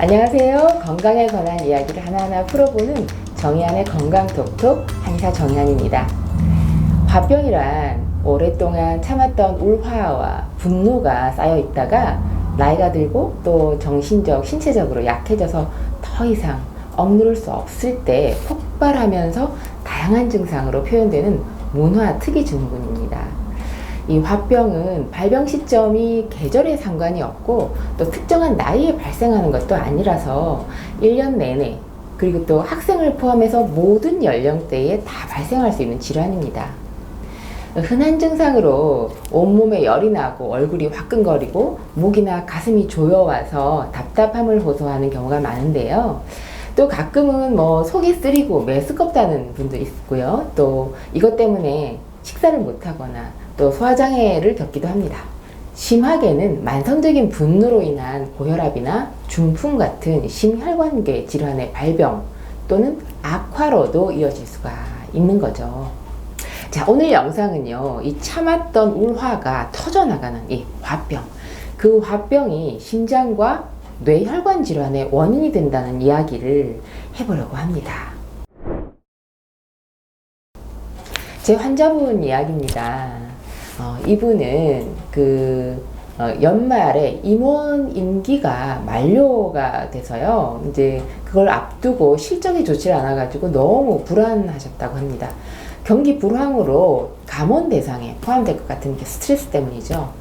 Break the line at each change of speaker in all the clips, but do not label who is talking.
안녕하세요. 건강에 관한 이야기를 하나하나 풀어보는 정의안의 건강톡톡 한의사 정의안입니다. 화병이란 오랫동안 참았던 울화와 분노가 쌓여 있다가 나이가 들고 또 정신적, 신체적으로 약해져서 더 이상 억누를 수 없을 때 폭발하면서 다양한 증상으로 표현되는 문화 특이 증후군입니다. 이 화병은 발병 시점이 계절에 상관이 없고 또 특정한 나이에 발생하는 것도 아니라서 1년 내내 그리고 또 학생을 포함해서 모든 연령대에 다 발생할 수 있는 질환입니다. 흔한 증상으로 온몸에 열이 나고 얼굴이 화끈거리고 목이나 가슴이 조여와서 답답함을 호소하는 경우가 많은데요. 또 가끔은 뭐 속이 쓰리고 메스껍다는 분도 있고요. 또 이것 때문에 식사를 못하거나 또 소화장애를 겪기도 합니다. 심하게는 만성적인 분노로 인한 고혈압이나 중풍 같은 심혈관계 질환의 발병 또는 악화로도 이어질 수가 있는 거죠. 자, 오늘 영상은요, 이 참았던 울화가 터져나가는 이 화병. 그 화병이 심장과 뇌혈관 질환의 원인이 된다는 이야기를 해보려고 합니다. 제 환자분 이야기입니다. 어, 이분은 그 어, 연말에 임원 임기가 만료가 돼서요. 이제 그걸 앞두고 실적이 좋지 않아가지고 너무 불안하셨다고 합니다. 경기 불황으로 감원 대상에 포함될 것 같은 게 스트레스 때문이죠.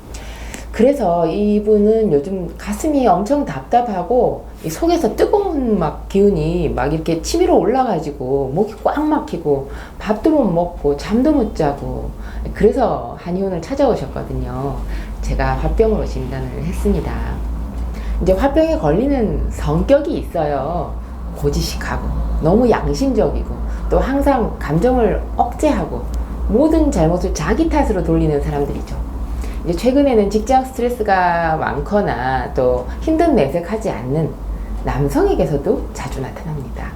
그래서 이분은 요즘 가슴이 엄청 답답하고 이 속에서 뜨거운 막 기운이 막 이렇게 치밀어 올라가지고 목이 꽉 막히고 밥도 못 먹고 잠도 못 자고 그래서 한의원을 찾아오셨거든요. 제가 화병으로 진단을 했습니다. 이제 화병에 걸리는 성격이 있어요. 고지식하고 너무 양심적이고 또 항상 감정을 억제하고 모든 잘못을 자기 탓으로 돌리는 사람들이죠. 이제 최근에는 직장 스트레스가 많거나 또 힘든 내색하지 않는 남성에게서도 자주 나타납니다.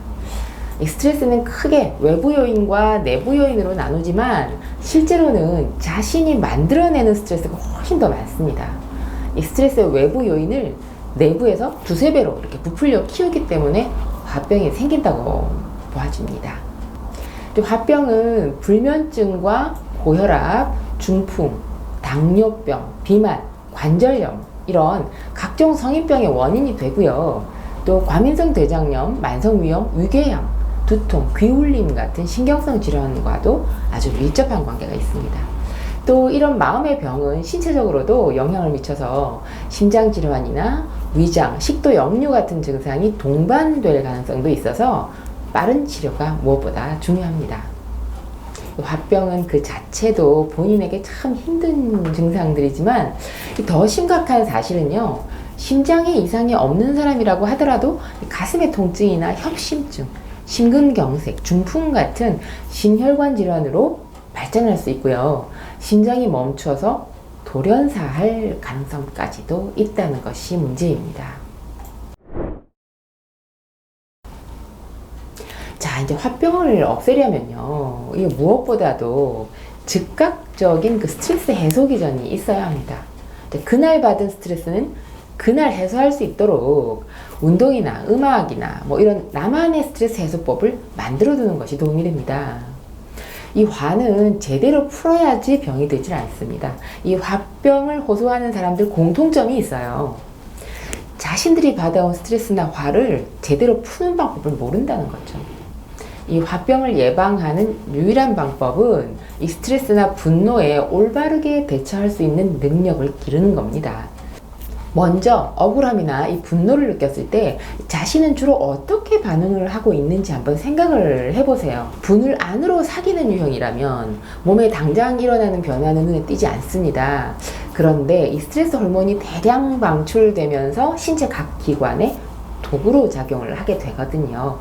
이 스트레스는 크게 외부 요인과 내부 요인으로 나누지만 실제로는 자신이 만들어내는 스트레스가 훨씬 더 많습니다. 이 스트레스의 외부 요인을 내부에서 두세 배로 이렇게 부풀려 키우기 때문에 화병이 생긴다고 보아집니다. 또 화병은 불면증과 고혈압, 중풍, 당뇨병, 비만, 관절염 이런 각종 성인병의 원인이 되고요. 또 과민성 대장염, 만성위염, 위궤양, 두통, 귀울림 같은 신경성 질환과도 아주 밀접한 관계가 있습니다. 또 이런 마음의 병은 신체적으로도 영향을 미쳐서 심장 질환이나 위장, 식도 역류 같은 증상이 동반될 가능성도 있어서 빠른 치료가 무엇보다 중요합니다. 화병은 그 자체도 본인에게 참 힘든 증상들이지만 더 심각한 사실은요. 심장에 이상이 없는 사람이라고 하더라도 가슴의 통증이나 협심증, 심근경색, 중풍 같은 심혈관 질환으로 발전할 수 있고요. 심장이 멈춰서 돌연사할 가능성까지도 있다는 것이 문제입니다. 자, 이제 화병을 없애려면요. 이게 무엇보다도 즉각적인 그 스트레스 해소 기전이 있어야 합니다. 그날 받은 스트레스는 그날 해소할 수 있도록 운동이나 음악이나 뭐 이런 나만의 스트레스 해소법을 만들어 두는 것이 도움이 됩니다. 이 화는 제대로 풀어야지 병이 되질 않습니다. 이 화병을 호소하는 사람들 공통점이 있어요. 자신들이 받아온 스트레스나 화를 제대로 푸는 방법을 모른다는 거죠. 이 화병을 예방하는 유일한 방법은 이 스트레스나 분노에 올바르게 대처할 수 있는 능력을 기르는 겁니다. 먼저 억울함이나 이 분노를 느꼈을 때 자신은 주로 어떻게 반응을 하고 있는지 한번 생각을 해보세요. 분을 안으로 사귀는 유형이라면 몸에 당장 일어나는 변화는 눈에 띄지 않습니다. 그런데 이 스트레스 호르몬이 대량 방출되면서 신체 각 기관에 도구로 작용을 하게 되거든요.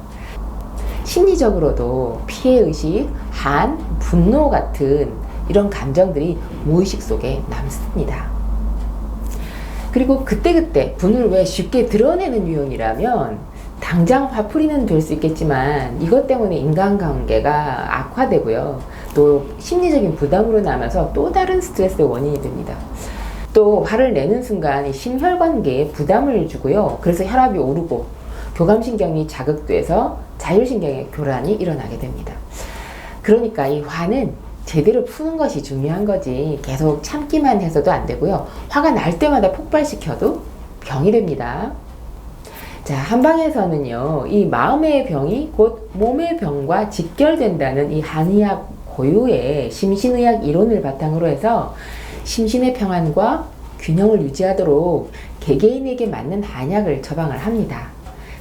심리적으로도 피해의식, 한, 분노 같은 이런 감정들이 무의식 속에 남습니다. 그리고 그때그때 분을 왜 쉽게 드러내는 유형이라면 당장 화풀이는 될 수 있겠지만 이것 때문에 인간관계가 악화되고요. 또 심리적인 부담으로 남아서 또 다른 스트레스의 원인이 됩니다. 또 화를 내는 순간 이 심혈관계에 부담을 주고요. 그래서 혈압이 오르고 교감신경이 자극돼서 자율신경의 교란이 일어나게 됩니다. 그러니까 이 화는 제대로 푸는 것이 중요한 거지 계속 참기만 해서도 안 되고요. 화가 날 때마다 폭발시켜도 병이 됩니다. 자, 한방에서는요, 이 마음의 병이 곧 몸의 병과 직결된다는 이 한의학 고유의 심신의학 이론을 바탕으로 해서 심신의 평안과 균형을 유지하도록 개개인에게 맞는 한약을 처방을 합니다.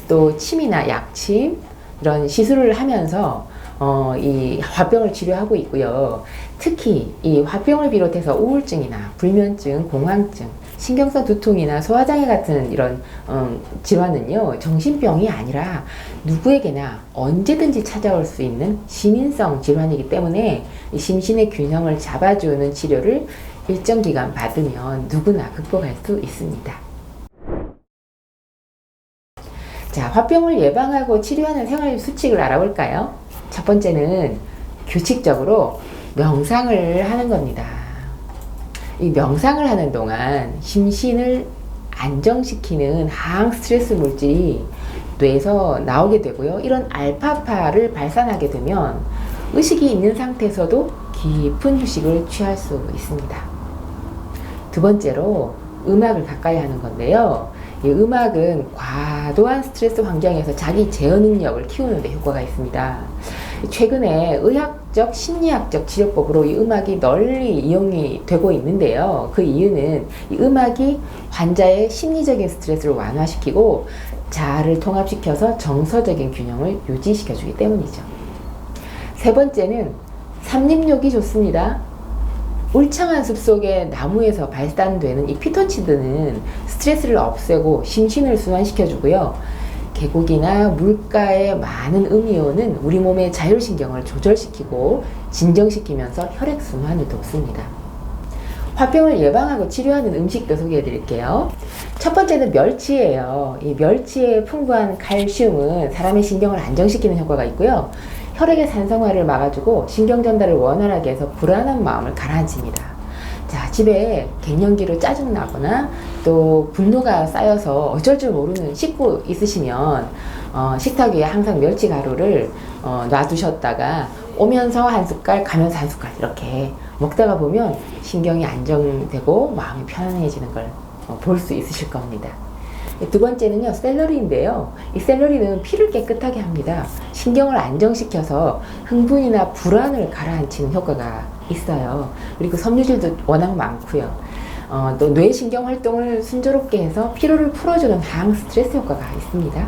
또 침이나 약침 이런 시술을 하면서 어, 이 화병을 치료하고 있고요. 특히 이 화병을 비롯해서 우울증이나 불면증, 공황증, 신경성 두통이나 소화장애 같은 이런 음, 질환은요 정신병이 아니라 누구에게나 언제든지 찾아올 수 있는 시민성 질환이기 때문에 이 심신의 균형을 잡아주는 치료를 일정 기간 받으면 누구나 극복할 수 있습니다. 자, 화병을 예방하고 치료하는 생활 수칙을 알아볼까요? 첫 번째는 규칙적으로 명상을 하는 겁니다. 이 명상을 하는 동안 심신을 안정시키는 항 스트레스 물질이 뇌에서 나오게 되고요. 이런 알파파를 발산하게 되면 의식이 있는 상태에서도 깊은 휴식을 취할 수 있습니다. 두 번째로 음악을 가까이 하는 건데요. 이 음악은 과도한 스트레스 환경에서 자기 제어 능력을 키우는 데 효과가 있습니다. 최근에 의학적, 심리학적 치료법으로 이 음악이 널리 이용이 되고 있는데요. 그 이유는 이 음악이 환자의 심리적인 스트레스를 완화시키고 자아를 통합시켜서 정서적인 균형을 유지시켜주기 때문이죠. 세 번째는 삼림욕이 좋습니다. 울창한 숲속의 나무에서 발산되는 이 피톤치드는 스트레스를 없애고 심신을 순환시켜주고요. 계곡이나 물가의 많은 음이온은 우리 몸의 자율신경을 조절시키고 진정시키면서 혈액순환을 돕습니다. 화병을 예방하고 치료하는 음식도 소개해 드릴게요. 첫 번째는 멸치예요. 이 멸치의 풍부한 칼슘은 사람의 신경을 안정시키는 효과가 있고요. 혈액의 산성화를 막아주고 신경 전달을 원활하게 해서 불안한 마음을 가라앉힙니다. 자, 집에 갱년기로 짜증나거나 또 분노가 쌓여서 어쩔 줄 모르는 식구 있으시면 어, 식탁 위에 항상 멸치 가루를 어, 놔두셨다가 오면서 한 숟갈, 가면서 한 숟갈 이렇게 먹다가 보면 신경이 안정되고 마음이 편안해지는 걸 볼 수 있으실 겁니다. 두 번째는요, 샐러리인데요. 이 샐러리는 피를 깨끗하게 합니다. 신경을 안정시켜서 흥분이나 불안을 가라앉히는 효과가 있어요. 그리고 섬유질도 워낙 많고요. 어, 또 뇌신경 활동을 순조롭게 해서 피로를 풀어주는 항 스트레스 효과가 있습니다.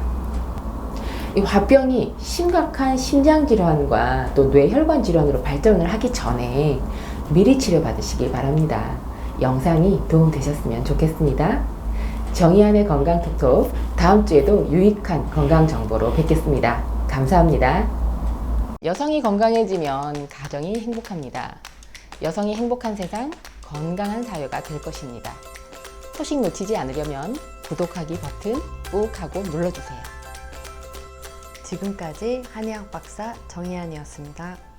이 화병이 심각한 심장 질환과 또 뇌혈관 질환으로 발전을 하기 전에 미리 치료받으시기 바랍니다. 영상이 도움되셨으면 좋겠습니다. 정의안의 건강톡톡 다음 주에도 유익한 건강 정보로 뵙겠습니다. 감사합니다. 여성이 건강해지면 가정이 행복합니다. 여성이 행복한 세상, 건강한 사회가 될 것입니다. 소식 놓치지 않으려면 구독하기 버튼 꾹 하고 눌러주세요.
지금까지 한의학 박사 정희안이었습니다.